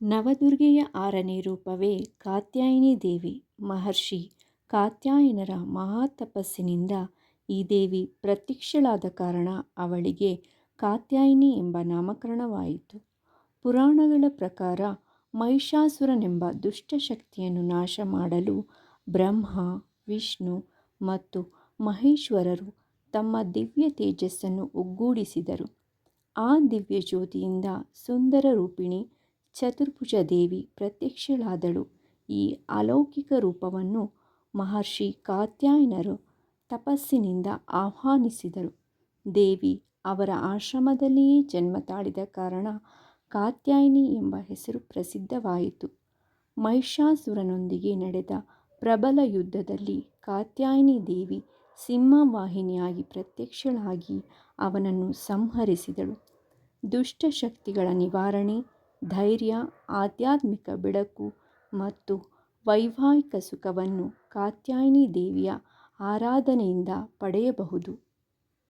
ನವದುರ್ಗೆಯ ಆರನೇ ರೂಪವೇ ಕಾತ್ಯಾಯಿನಿ ದೇವಿ ಮಹರ್ಷಿ ಕಾತ್ಯಾಯನರ ಮಹಾತಪಸ್ಸಿನಿಂದ ಈ ದೇವಿ ಪ್ರತ್ಯಕ್ಷಳಾದ ಕಾರಣ ಅವಳಿಗೆ ಕಾತ್ಯಾಯಿನಿ ಎಂಬ ನಾಮಕರಣವಾಯಿತು. ಪುರಾಣಗಳ ಪ್ರಕಾರ ಮಹಿಷಾಸುರನೆಂಬ ದುಷ್ಟಶಕ್ತಿಯನ್ನು ನಾಶ ಮಾಡಲು ಬ್ರಹ್ಮ, ವಿಷ್ಣು ಮತ್ತು ಮಹೇಶ್ವರರು ತಮ್ಮ ದಿವ್ಯ ತೇಜಸ್ಸನ್ನು ಒಗ್ಗೂಡಿಸಿದರು. ಆ ದಿವ್ಯ ಜ್ಯೋತಿಯಿಂದ ಸುಂದರ ರೂಪಿಣಿ ಚತುರ್ಭುಜ ದೇವಿ ಪ್ರತ್ಯಕ್ಷಳಾದಳು. ಈ ಅಲೌಕಿಕ ರೂಪವನ್ನು ಮಹರ್ಷಿ ಕಾತ್ಯಾಯನರು ತಪಸ್ಸಿನಿಂದ ಆಹ್ವಾನಿಸಿದರು. ದೇವಿ ಅವರ ಆಶ್ರಮದಲ್ಲಿಯೇ ಜನ್ಮ ತಾಳಿದ ಕಾರಣ ಕಾತ್ಯಾಯಿನಿ ಎಂಬ ಹೆಸರು ಪ್ರಸಿದ್ಧವಾಯಿತು. ಮಹಿಷಾಸುರನೊಂದಿಗೆ ನಡೆದ ಪ್ರಬಲ ಯುದ್ಧದಲ್ಲಿ ಕಾತ್ಯಾಯಿನಿ ದೇವಿ ಸಿಂಹವಾಹಿನಿಯಾಗಿ ಪ್ರತ್ಯಕ್ಷಳಾಗಿ ಅವನನ್ನು ಸಂಹರಿಸಿದಳು. ದುಷ್ಟಶಕ್ತಿಗಳ ನಿವಾರಣೆ ಧೈರ್ಯ ಆಧ್ಯಾತ್ಮಿಕ ಬೆಳಕು ಮತ್ತು ವೈವಾಹಿಕ ಸುಖವನ್ನು ಕಾತ್ಯಾಯಿನಿ ದೇವಿಯ ಆರಾಧನೆಯಿಂದ ಪಡೆಯಬಹುದು.